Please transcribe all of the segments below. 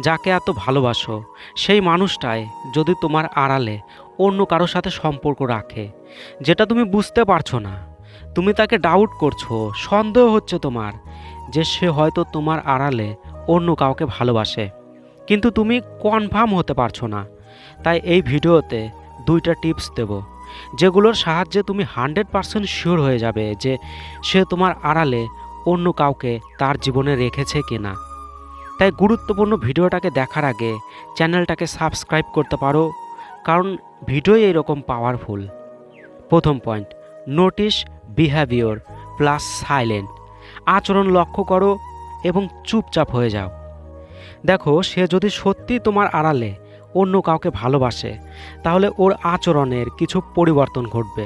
যাকে এত ভালোবাসো, সেই মানুষটাই যদি তোমার আড়ালে অন্য কারোর সাথে সম্পর্ক রাখে, যেটা তুমি বুঝতে পারছ না। তুমি তাকে ডাউট করছ, সন্দেহ হচ্ছে তোমার যে সে হয়তো তোমার আড়ালে অন্য কাউকে ভালোবাসে। কিন্তু তুমি কনফার্ম হতে পারছ না। তাই এই ভিডিওতে দুইটা টিপস দেব, যেগুলোর সাহায্যে তুমি হান্ড্রেড পারসেন্ট শিওর হয়ে যাবে যে সে তোমার আড়ালে অন্য কাউকে তার জীবনে রেখেছে কিনা। তাই গুরুত্বপূর্ণ ভিডিওটাকে দেখার আগে চ্যানেলটাকে সাবস্ক্রাইব করতে পারো, কারণ ভিডিওই এরকম পাওয়ারফুল প্রথম point notice behaviour plus silent আচরণ লক্ষ্য করো এবং চুপচাপ হয়ে যাও। দেখো, সে যদি সত্যি তোমার আড়ালে অন্য কাউকে ভালোবাসে, তাহলে ওর আচরণের কিছু পরিবর্তন ঘটবে।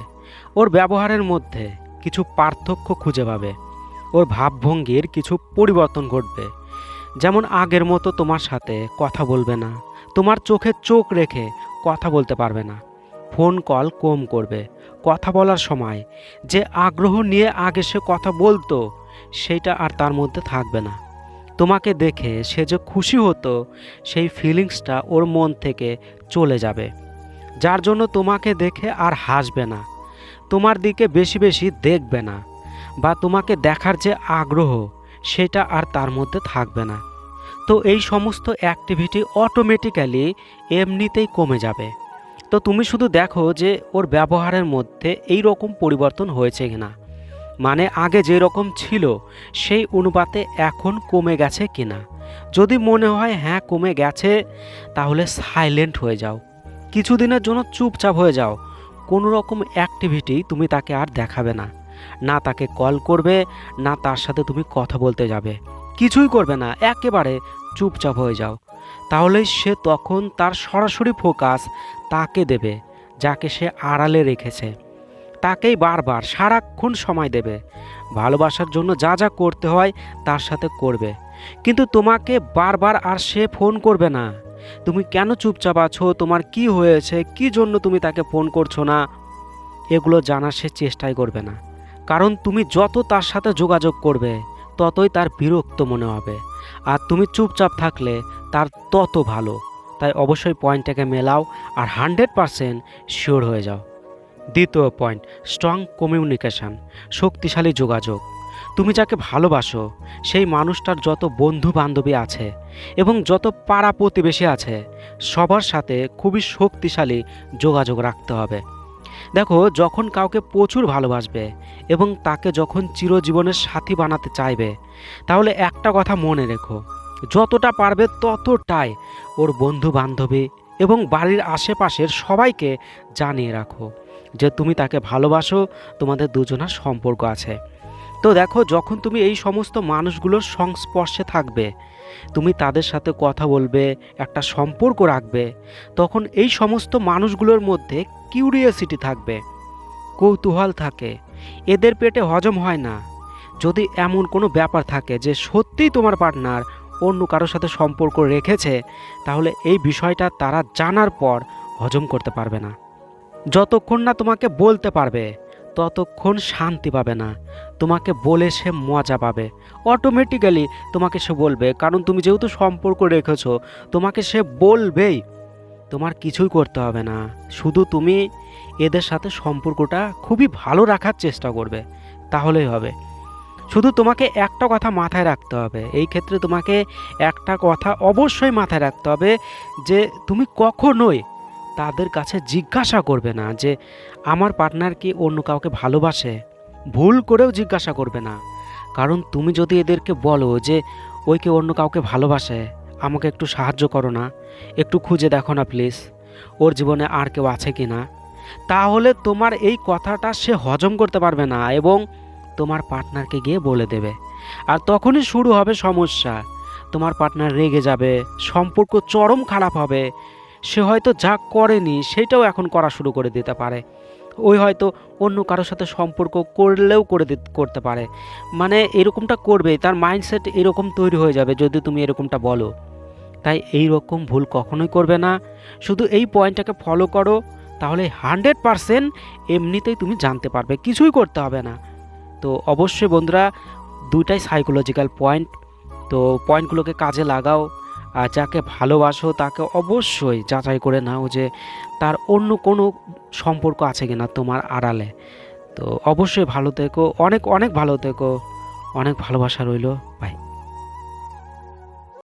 ওর ব্যবহারের মধ্যে কিছু পার্থক্য খুঁজে পাবে। ওর ভাবভঙ্গির কিছু পরিবর্তন ঘটবে। যেমন আগের মতো তোমার সাথে কথা বলবে না। তোমার চোখে চোখ রেখে কথা বলতে পারবে না। ফোন কল কম করবে। কথা বলার সময় যে আগ্রহ নিয়ে আগে সে কথা বলতো সেইটা আর তার মধ্যে থাকবে না। তোমাকে দেখে সে যে খুশি হতো, সেই ফিলিংসটা ওর মন থেকে চলে যাবে। যার জন্য তোমাকে দেখে আর হাসবে না। তোমার দিকে বেশি বেশি দেখবে না। বা তোমাকে দেখার যে আগ্রহ সেটা আর তার মধ্যে থাকবে না। তো এই সমস্ত অ্যাক্টিভিটি অটোমেটিক্যালি এমনিতেই কমে যাবে। তো তুমি শুধু দেখো যে ওর ব্যবহারের মধ্যে এই রকম পরিবর্তন হয়েছে কিনা। মানে আগে যে রকম ছিল, সেই অনুপাতে এখন কমে গেছে কিনা। যদি মনে হয় হ্যাঁ কমে গেছে, তাহলে সাইলেন্ট হয়ে যাও। কিছুদিনের জন্য চুপচাপ হয়ে যাও। কোনো রকম অ্যাক্টিভিটি তুমি তাকে আর দেখাবে না। না তাকে কল করবে, না তার সাথে তুমি কথা বলতে যাবে। কিছুই করবে না, একেবারে চুপচাপ হয়ে যাও। তাহলে সে তখন তার সরাসরি ফোকাস তাকে দেবে, যাকে সে আড়ালে রেখেছে। তাকেই বারবার, সারাক্ষণ সময় দেবে। ভালোবাসার জন্য যা যা করতে হয় তার সাথে করবে। কিন্তু তোমাকে বারবার আর সে ফোন করবে না। তুমি কেন চুপচাপ আছো? তোমার কি হয়েছে? কি জন্য তুমি তাকে ফোন করছ না? এগুলো জানার সে চেষ্টাই করবে না। কারণ তুমি যত তার সাথে যোগাযোগ করবে, ততই তার বিরক্ত মনে হবে। আর তুমি চুপচাপ থাকলে তার তত ভালো। তাই অবশ্যই পয়েন্টটাকে মেলাও আর হান্ড্রেড পারসেন্ট শিওর হয়ে যাও। দ্বিতীয় পয়েন্ট, স্ট্রং কমিউনিকেশান, শক্তিশালী যোগাযোগ। তুমি যাকে ভালোবাসো, সেই মানুষটার যত বন্ধু বান্ধবী আছে এবং যত পাড়া প্রতিবেশী আছে, সবার সাথে খুবই শক্তিশালী যোগাযোগ রাখতে হবে। দেখো, যখন কাউকে প্রচুর ভালোবাসবে এবং তাকে যখন চিরজীবনের সাথী বানাতে চাইবে, তাহলে একটা কথা মনে রেখো, যতটা পারবে ততটাই ওর বন্ধু বান্ধবী এবং বাড়ির আশেপাশের সবাইকে জানিয়ে রাখো যে তুমি তাকে ভালোবাসো, তোমাদের দুজনার সম্পর্ক আছে। তো দেখো, যখন তুমি এই সমস্ত মানুষগুলোর সংস্পর্শে থাকবে, তুমি তাদের সাথে কথা বলবে, একটা সম্পর্ক রাখবে, তখন এই সমস্ত মানুষগুলোর মধ্যে কিউরিয়াসিটি থাকবে, কৌতূহল থাকে। এদের পেটে হজম হয় না। যদি এমন কোনো ব্যাপার থাকে যে সত্যিই তোমার পার্টনার অন্য কারোর সাথে সম্পর্ক রেখেছে, তাহলে এই বিষয়টা তারা জানার পর হজম করতে পারবে না। যতক্ষণ না তোমাকে বলতে পারবে, ততক্ষণ শান্তি পাবে না। তোমাকে বলে সে মজা পাবে। অটোমেটিক্যালি তোমাকে সে বলবে, কারণ তুমি যেহেতু সম্পর্ক রেখেছো, তোমাকে সে বলবেই। তোমার কিছুই করতে হবে না। শুধু তুমি এদের সাথে সম্পর্কটা খুবই ভালো রাখার চেষ্টা করবে, তাহলেই হবে। শুধু তোমাকে একটা কথা মাথায় রাখতে হবে। এই ক্ষেত্রে তোমাকে একটা কথা অবশ্যই মাথায় রাখতে হবে যে তুমি কখনোই তাদের কাছে জিজ্ঞাসা করবে না যে আমার পার্টনার কি অন্য কাউকে ভালোবাসে। ভুল করেও জিজ্ঞাসা করবে না। কারণ তুমি যদি এদেরকে বলো যে ওই কি অন্য কাউকে ভালোবাসে আমাকে একটু সাহায্য করো না। একটু খুঁজে দেখো না, প্লিজ। ওর জীবনে আর কেউ আছে কি না? তাহলে তোমার এই কথাটা সে হজম করতে পারবে না এবং তোমার পার্টনারকে গিয়ে বলে দেবে। আর তখনই শুরু হবে সমস্যা। তোমার পার্টনার রেগে যাবে, সম্পর্ক চরম খারাপ হবে। সে হয়তো যা করেনি সেটাও এখন করা শুরু করে দিতে পারে। ওই হয়তো অন্য কারোর সাথে সম্পর্ক করলেও করে করতে পারে। মানে এরকমটা করবে তার মাইন্ডসেট এরকম তৈরি হয়ে যাবে যদি তুমি এরকমটা বলো। তাই এই রকম ভুল কখনোই করবে না। শুধু এই পয়েন্টটাকে ফলো করো, তাহলে হান্ড্রেড পারসেন্ট এমনিতেই তুমি জানতে পারবে, কিছুই করতে হবে না। তো অবশ্যই বন্ধুরা, দুইটাই সাইকোলজিক্যাল পয়েন্ট তো পয়েন্টগুলোকে কাজে লাগাও, আর যাকে ভালোবাসো তাকে অবশ্যই যাচাই করে নাও যে তার অন্য কোনো সম্পর্ক আছে কিনা তোমার আড়ালে। তো অবশ্যই ভালো থেকো, অনেক অনেক ভালো থেকো, অনেক ভালোবাসা রইল বাই